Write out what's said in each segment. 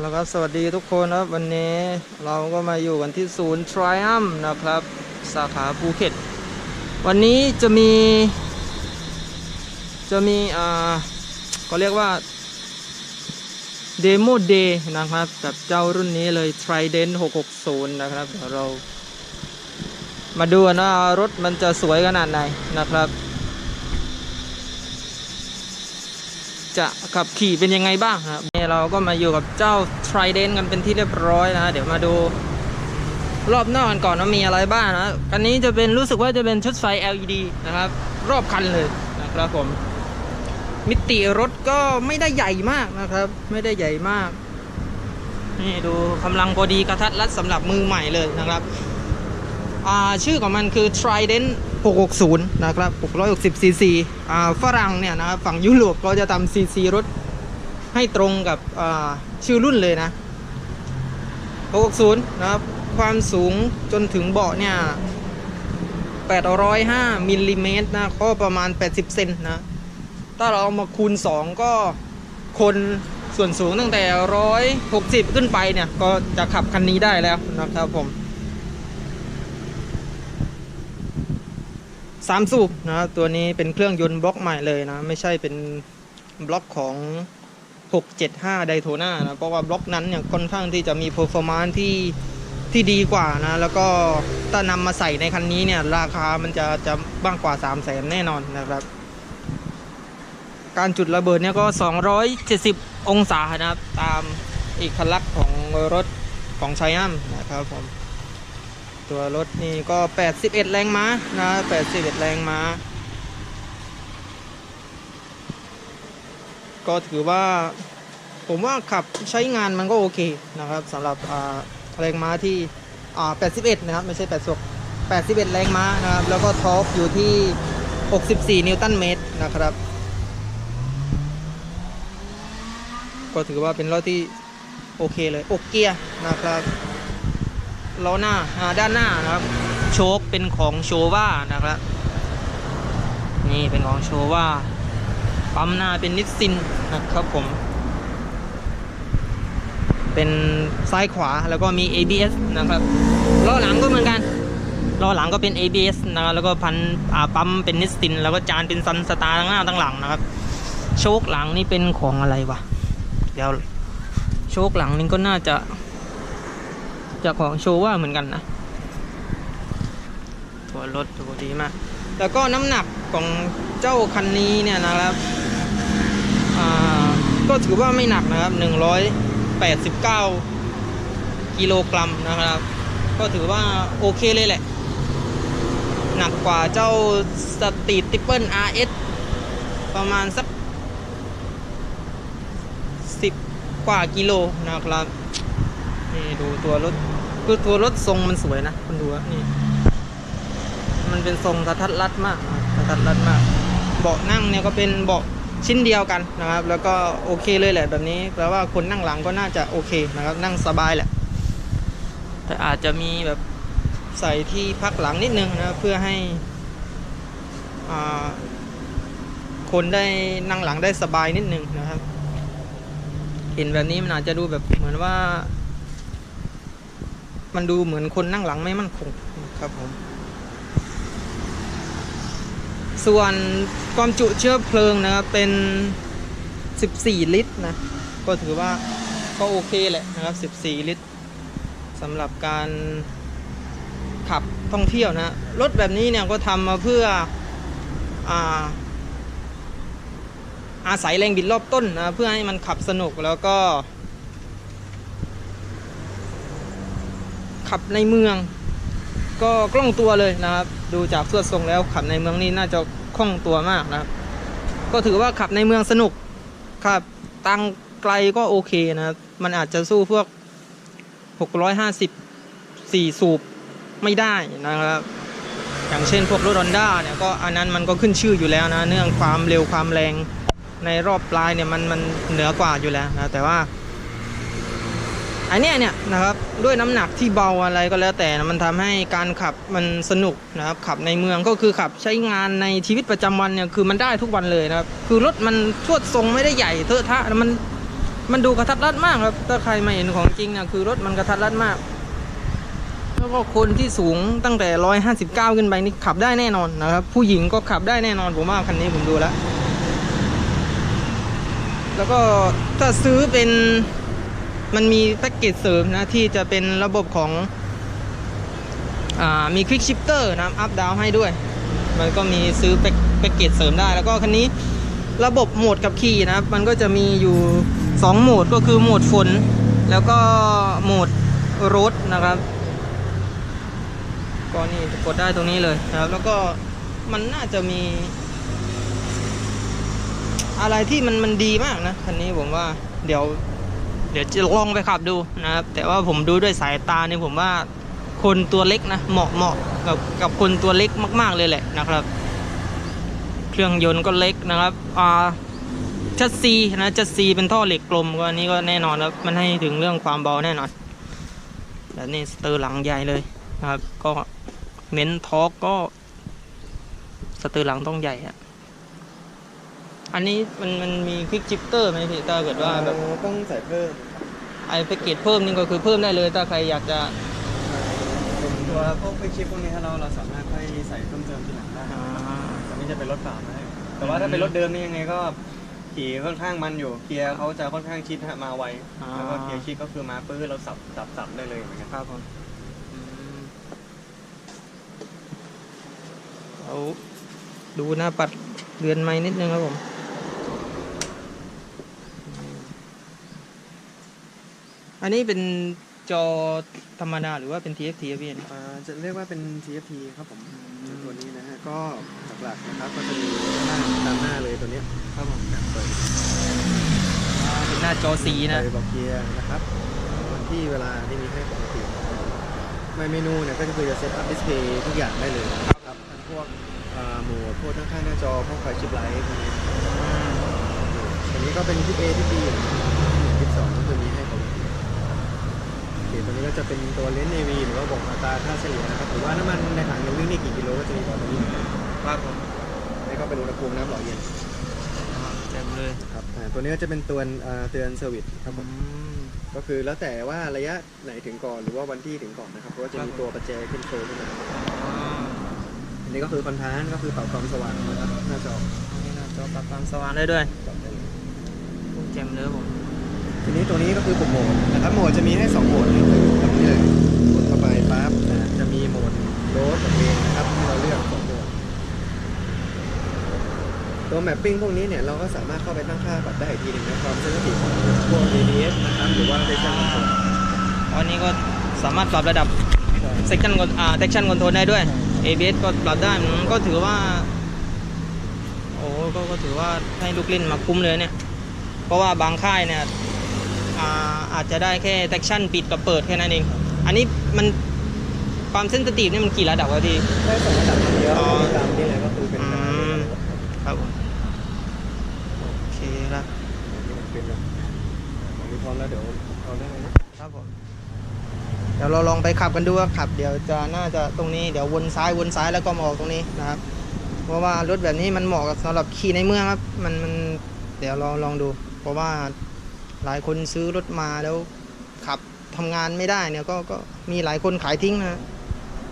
แล้วก็สวัสดีทุกคนครับวันนี้เราก็มาอยู่กันที่ศูนย์ Triumph นะครับ สาขาภูเก็ต วันนี้จะมี จะมีอ่าก็เรียกว่าเดโมเดย์นะครับ กับเจ้ารุ่นนี้เลย Trident 660 นะครับเดี๋ยวเรา มาดูนว่ารถมันจะสวยขนาดไหนนะครับ จะขับขี่เป็นยังไงบ้างครับ นี่เราก็มาอยู่กับเจ้า Trident กันเป็นที่เรียบร้อยนะ เดี๋ยวมาดูรอบนอกกันก่อนว่ามีอะไรบ้างนะอันนี้จะเป็นรู้สึกว่าจะเป็นชุดไฟ LED นะครับ รอบคันเลยนะครับผม มิติรถก็ไม่ได้ใหญ่มากนะครับ ไม่ได้ใหญ่มาก นี่ดูกำลังพอดีกระทัดรัดสำหรับมือใหม่เลยนะครับชื่อของมันคือ Trident 660 นะครับ 660 cc ฝรั่งเนี่ยนะครับฝั่งยุโรปก็จะทำ cc รถ ให้ตรงกับชื่อรุ่นเลยนะ 660 นะครับ ความสูงจนถึงเบาะเนี่ย 805มิลลิเมตรนะก็ประมาณ 80 เซนนะ ถ้าเราเอามาคูณ 2 ก็คนส่วนสูงตั้งแต่ 160 ขึ้นไปเนี่ย ก็จะขับคันนี้ได้แล้วนะครับผมสามสูบนะตัวนี้เป็นเครื่องยนต์บล็อกใหม่เลยนะ ไม่ใช่เป็นบล็อกของ 675 ไดโทนานะเพราะว่าบล็อกนั้นเนี่ยค่อนข้างที่จะมี performance ที่ที่ดีกว่านะ แล้วก็ถ้านำมาใส่ในคันนี้เนี่ยราคามันจะจะบ้างกว่า 3 0 0แสนแน่นอนนะครับ การจุดระเบิดเนี่ยก็ 270 องศานะครับ ตามเอกลักษณ์ของรถของไชอัมนะครับผมตัวรถนี่ก็ 81 แรงม้านะ81 แรงม้า ก็ถือว่าผมว่าขับใช้งานมันก็โอเคนะครับสำหรับแรงม้าที่81 นะครับ ไม่ใช่86 81 แรงม้านะครับ แล้วก็ทอร์กอยู่ที่ 64 นิวตันเมตรนะครับ ก็ถือว่าเป็นรถที่โอเคเลยอกเกียร์นะครับล้อหน้าอ่าด้านหน้านะครับ โชคเป็นของโชว่านะครับ นี่เป็นของโชว่า ปั๊มหน้าเป็นนิสซินนะครับผม เป็นซ้ายขวาแล้วก็มี ABS นะครับล้อหลังก็เหมือนกันล้อหลังก็เป็น ABS นะครับแล้วก็พันปั๊มเป็นนิสซิน แล้วก็จานเป็นซันสตาร์ทั้งหน้าทั้งหลังนะครับโชคหลังนี่เป็นของอะไรวะเดี๋ยวโชคหลังนี่ก็น่าจะจากของโชว่าเหมือนกันนะตัวรถตัวดีมาก แล้วก็น้ำหนักของเจ้าคันนี้เนี่ยนะครับ ก็ถือว่าไม่หนักนะครับ 189 กิโลกรัมนะครับ ก็ถือว่าโอเคเลยแหละ หนักกว่าเจ้าสตรีทติปเปิล RS ประมาณสัก 10 กว่ากิโลนะครับ นี่ดูตัวรถคือตัวรถทรงมันสวยนะคุณดูนี่ มันเป็นทรงกระทัดรัดมากนะกระทัดรัดมาก เบาะนั่งเนี่ยก็เป็นเบาะ ชิ้นเดียวกันนะครับ แล้วก็โอเคเลยแหละแบบนี้แปลว่าคนนั่งหลังก็น่าจะโอเคนะครับ นั่งสบายแหละ แต่อาจจะมีแบบใส่ที่พักหลังนิดนึงนะเพื่อให้คนได้นั่งหลังได้สบายนิดนึงนะครับ เห็นแบบนี้มันอาจจะดูแบบเหมือนว่า มันดูเหมือนคนนั่งหลังไม่มั่นคงครับผม ส่วนความจุเชื้อเพลิงนะครับเป็น 14 ลิตรนะ ก็ถือว่าก็โอเคแหละนะครับ 14 ลิตรสำหรับการขับท่องเที่ยวนะรถแบบนี้เนี่ยก็ทำมาเพื่ออาอาศัยแรงบิดรอบต้นนะเพื่อให้มันขับสนุกแล้วก็ ขับในเมือง ก็คล่องตัวเลยนะครับ ดูจากสวดทรงแล้วขับในเมืองนี่น่าจะ ล่องตัวมากนะครับ ก็ถือว่าขับในเมืองสนุกขับตังไกลก็โอเคนะครับ มันอาจจะสู้พวก 650 4 สูบไม่ได้นะครับ อย่างเช่นพวกรถ Honda เนี่ยก็อันนั้นมันก็ขึ้นชื่ออยู่แล้วนะเรื่องความเร็วความแรงในรอบปลายเนี่ยมันมันเหนือกว่าอยู่แล้วนะแต่ว่า อันเนี้ยเนี่ยนะครับด้วยน้ำหนักที่เบาอะไรก็แล้วแต่นะมันทำให้การขับมันสนุกนะครับขับในเมืองก็คือขับใช้งานในชีวิตประจำวันเนี่ยคือมันได้ทุกวันเลยนะครับคือรถมันทวดทรงไม่ได้ใหญ่เทอะทะมันมันดูกระทัดรัดมากครับถ้าใครมาเห็นของจริงเนี่ยคือรถมันกระทัดรัดมากแล้วก็คนที่สูงตั้งแต่ 159 ขึ้นไปนี่ขับได้แน่นอนนะครับ ผู้หญิงก็ขับได้แน่นอนผมว่าคันนี้ผมดูแล้ว แล้วก็ถ้าซื้อเป็น มันมีแพ็กเกจเสริมนะ ที่จะเป็นระบบของอมีควิกชิปเตอร์นะอัพดาวให้ด้วย มันก็มีซื้อแพ็กแพ็กเกจเสริมได้ แล้วก็คันนี้ระบบโหมดกับขี่นะครับ มันก็จะมีอยู่ 2 โหมดก็คือโหมดฝน แล้วก็โหมดรถนะครับก็นี่กดได้ตรงนี้เลยนะครับ แล้วก็มันน่าจะมี อะไรที่มันมันดีมากนะคันนี้ผมว่าเดี๋ยว เดี๋ยวจะลองไปขับดูนะครับ แต่ว่าผมดูด้วยสายตาเนี่ยผมว่าคนตัวเล็กนะเหมาะเหมาะกับกับคนตัวเล็กมาก ๆเลยแหละนะครับ เครื่องยนต์ก็เล็กนะครับอ่าชัดซีนะชัดซีเป็นท่อเหล็กกลมก็อันนี้ก็แน่นอนครับมันให้ถึงเรื่องความเบาแน่นอนแล้วนี่สเตอร์หลังใหญ่เลยนะครับ ก็เน้นทอร์กก็สเตอร์หลังต้องใหญ่อะ อันนี้มันมันมีควิกจิปเตอร์ไหมพี่ถ้าเกิดว่าแบบเอ่อต้องใส่เพิ่มไอ้แพ็กเกจเพิ่มนี่ก็คือเพิ่มได้เลย ถ้าใครอยากจะเป็นตัวพวกฟิกชิปพวกนี้ถ้าเราเราสามารถค่อยใส่เพิ่มเติมทีหลังได้อ่าอันนี้จะเป็นรถเปล่านะแต่ว่าถ้าเป็นรถเดิมนี่ยังไงก็ขี่ค่อนข้างมันอยู่เกียร์เขาจะค่อนข้างชิดฮะมาไวแล้วก็เกียร์ชิดก็คือมาปื้อเราสับสับสับได้เลยเหมือนกันครับผมอืมเอาดูหน้าปัดเรือนไม้นิดนึงครับผม อันนี้เป็นจอธรรมดาหรือว่าเป็น TFT ครับพี่อ่าจะเรียกว่าเป็น TFT ครับผมตัวนี้นะฮะก็หลักๆนะครับก็จะมีหน้าตามหน้าเลยตัวเนี้ยครับผมเปิดอ่าเป็นหน้าจอสีนะเปิดบอกเกียร์นะครับที่เวลาที่มีให้ปกติในเมนูเนี่ยก็คือจะเซตอัพดิสเพย์ทุกอย่างได้เลยครับทั้งพวกอ่าโหมดพวกข้างๆหน้าจอพวกไฟชิปไลท์พวกนี้ อันนี้ก็เป็นทิป A ทิป B ทิปสองก็คือมีให้ปก ติโอเคตัวนี้ก็จะเป็นตัวเลนส์ AV หรือว่าบอกอัตราค่าเฉลี่ยนะครับหรือว่าน้ำมันในถังยังวิ่งได้กี่กิโลก็จะมีบอกตรงนี้ครับผมนี่ก็เป็นอุณหภูมิน้ำหล่อเย็นเต็มเลยครับอ่าตัวนี้ก็จะเป็นตัวอ่าเตือนเซอร์วิสครับผมอืมก็คือแล้วแต่ว่าระยะไหนถึงก่อนหรือว่าวันที่ถึงก่อนนะครับเพราะว่าจะมีตัวประแจขึ้นโชว์ขึ้นมาอ่าอันนี้ก็คือคอนทราสต์ก็คือปรับความสว่างนะครับหน้าจออันนี้หน้าจอปรับความสว่างได้ด้วยปรับได้เลยเต็มเลยครับผม ทีนี้ตัวนี้ก็คือปุ่มโหมดนะครับโหมดจะมีให้ 2โหมดเลยตรงนี้เลยกดเข้าไปปั๊บอ่จะมีโหมดโรดกับเองนะครับที่เราเลือกสองโหมดตัวแมปปิ้งพวกนี้เนี่ยเราก็สามารถเข้าไปตั้งค่าปรับได้อีกทีหนึ่งนะความเซนซิทีฟของพวก ABS นะครับหรือว่า Traction Control อันนี้ก็สามารถปรับระดับ section กดอ่า section control ได้ด้วย ABS ก็ปรับได้ก็ถือว่าโอ้ก็ก็ถือว่าให้ลูกเล่นมาคุ้มเลยเนี่ย เพราะว่าบางค่ายเนี่ย อ่าอาจจะได้แค่ section ปิดกับเปิดแค่นั้นเอง อันนี้มันความเซนซิทีฟนี่มันกี่ระดับวะพี่ได้สองระดับเดียวอ๋อตามนี้เลยก็คือเป็นอืระดับมครับผมโอเคครับที่มันเป็นแบบของนี้พร้อมแล้วเดี๋ยวเอาได้เลยนะครับผมเดี๋ยวเราลองไปขับกันดูว่าขับ เดี๋ยวจะน่าจะตรงนี้เดี๋ยววนซ้ายวนซ้ายแล้วก็มาออกตรงนี้นะครับ เพราะว่ารถแบบนี้มันเหมาะกับสำหรับขี่ในเมืองครับ มันมันเดี๋ยวลองลองดู เพราะว่า หลายคนซื้อรถมาแล้วขับทำงานไม่ได้เนี่ยก็ก็มีหลายคนขายทิ้งนะ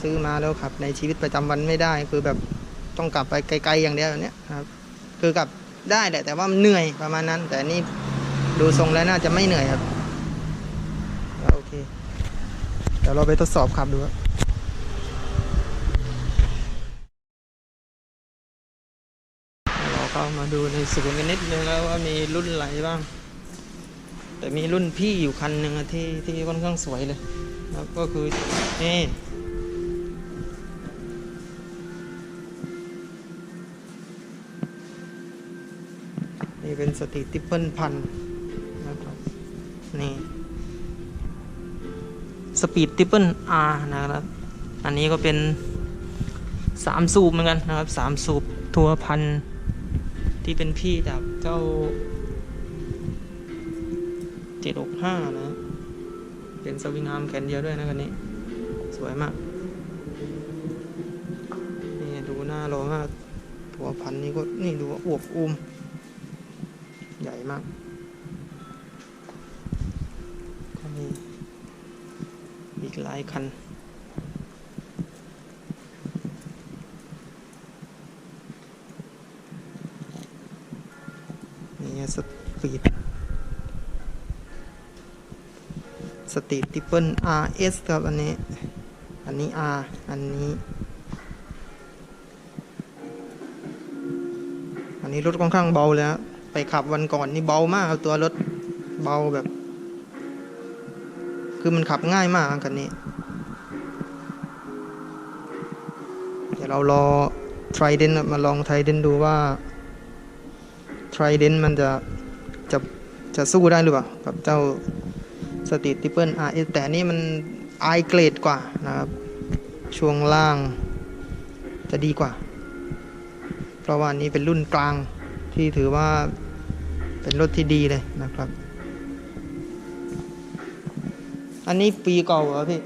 ซื้อมาแล้วขับ ในชีวิตประจำวันไม่ได้ คือแบบต้องกลับไปไกลๆอย่างเดียวเนี้ยครับ คือกลับได้แหละแต่ว่ามันเหนื่อยประมาณนั้น แต่นี่ดูทรงแล้วน่าจะไม่เหนื่อยครับโอเคเดี๋ยวเราไปทดสอบขับดูครับเราเข้ามาดูในศูนย์กันนิดนึงแล้วว่ามีรุ่นไหนบ้าง แต่มีรุ่นพี่อยู่คันหนึ่งที่ที่ค่อนข้างสวยเลยนะครับก็คือนี่นี่เป็นสตรีททิปเปิลพันนะครับนี่สปีดทิปเปิลอาร์นะครับ อันนี้ก็เป็นสามสูบเหมือนกันนะครับสามสูบทัวพันที่เป็นพี่จากเจ้า เจ็ดหกห้านะ เป็นสวิงอาร์มแขนเดียวด้วยนะคันนี้ สวยมาก นี่ดูหน้ารอมาก หัวพันนี้ก็นี่ดูอวบอุ้ม ใหญ่มากก็มีอีกหลายคันนี่สปีด สตรีทติปเปิล RS ครับอันนี้ อันนี้ R อันนี้ อันนี้รถค่อนข้างเบาเลยฮะไปขับวันก่อนนี่เบามากครับตัวรถเบาแบบ คือมันขับง่ายมากคันนี้ เดี๋ยวเรารอ Trident มาลอง Trident ดูว่า Trident มันจะจะจะสู้ได้หรือเปล่ากับเจ้า สตรีทติเปิล RS แต่นี่มันไอเกรดกว่านะครับ ช่วงล่างจะดีกว่า เพราะว่านี้เป็นรุ่นกลางที่ถือว่าเป็นรถที่ดีเลยนะครับ อันนี้ปีเก่าเหรอพี่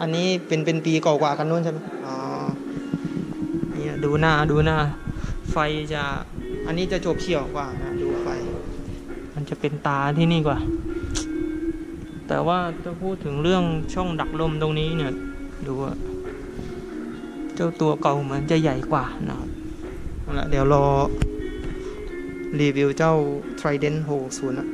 อันนี้เป็นเป็นปีเก่ากว่ากันนู้นใช่ไหมอ๋อเนี่ยดูหน้าดูหน้า ไฟจะ อันนี้จะจบเฉียวกว่านะดูไฟ มันจะเป็นตาที่นี่กว่า แต่ว่าจะพูดถึงเรื่องช่องดักลมตรงนี้เนี่ยดูว่าเจ้าตัวเก่าเหมือนจะใหญ่กว่านะครับเอาละเดี๋ยวรอรีวิวเจ้า Trident 60นะ